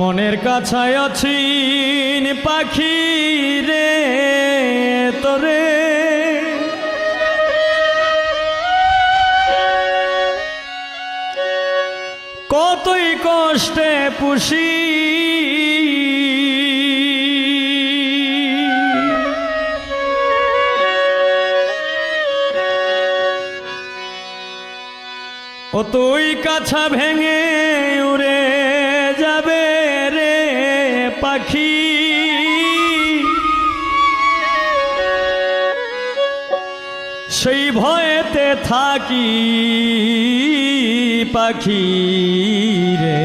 মনের কাছায় অছিন পাখি রে তোরে। কতই কষ্টে পুষি। ও তুই কাছা ভেঙে পাখি। সেই ভয়েতে থাকি পাখি রে।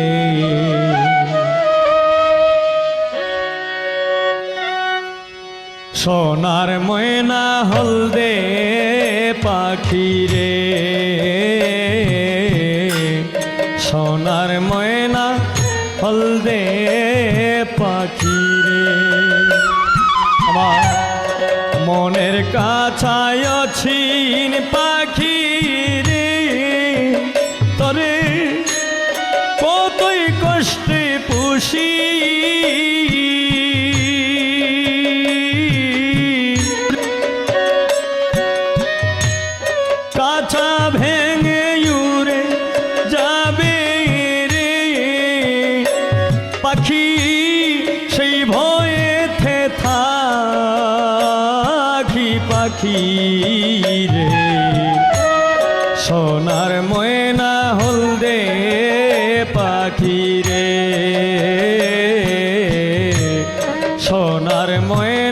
সোনার ময়না হলদে পাখি রে। সোনার ময়না হলদে কাছায় অছিন পাখি রে। সোনার ময়না হলদে পাখি রে। সোনার ময়না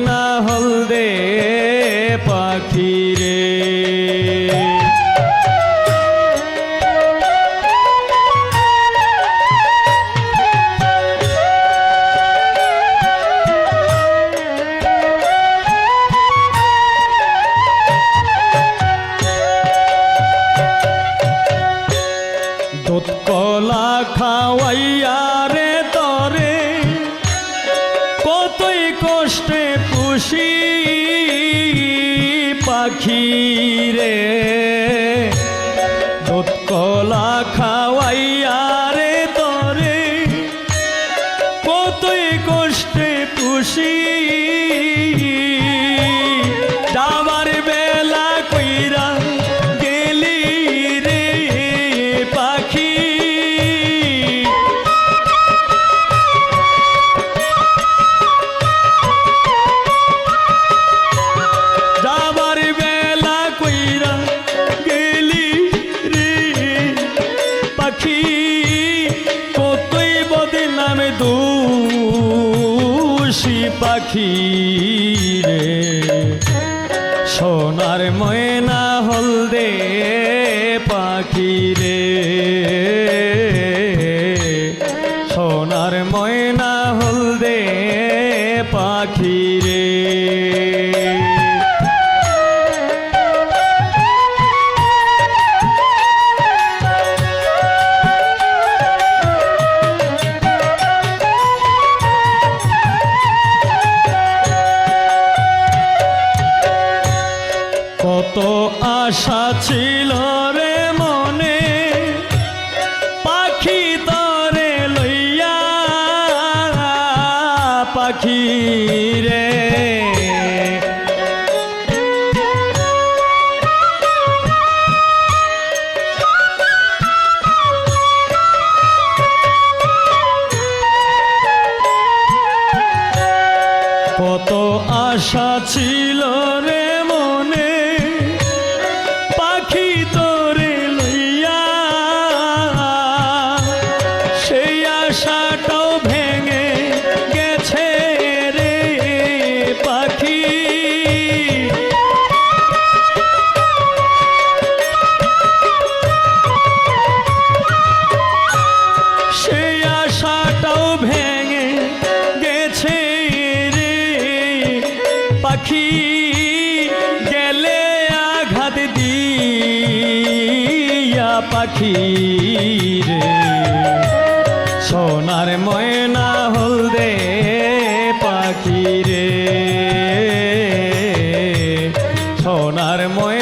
পুষি পাখি রে। দুধ কলা খাওয়াইয়া রে তরে। কতই কষ্টে পুষি দোষী পাখি রে। সোনার ময়না হলদে পাখি রে। সোনার ময়না হলদে পাখি রে। আশা ছিল রে মনে পাখি তরে লইয়া পাখি রে। কত আশা ছিল পাখি গেলে আঘাত দিয়া পাখি রে। সোনার ময়না হলদে পাখি রে। সোনার ময়না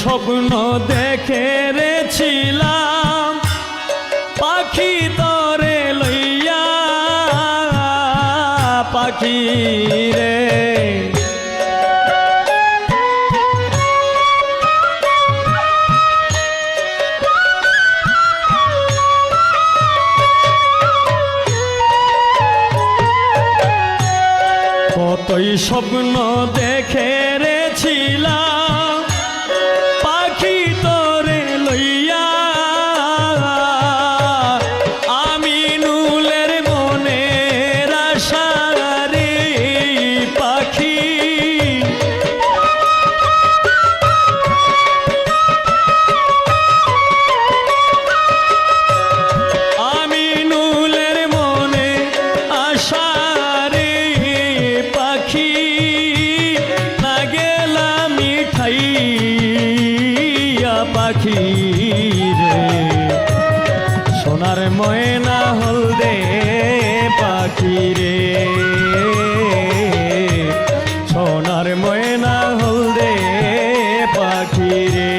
স্বপ্ন দেখে রেছিলাম। পাখি তরে লইয়া পাখি রে। কতই স্বপ্ন দেখে সোনার ময়না হলদে পাখি রে। সোনার ময়না হলদে পাখি রে।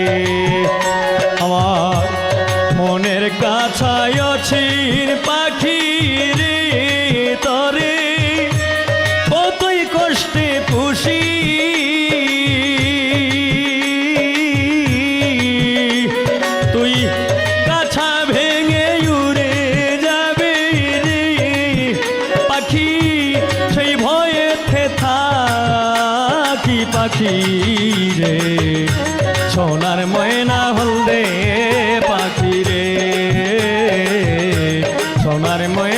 আমার মনের কাছায় ছিন পাখি সোনার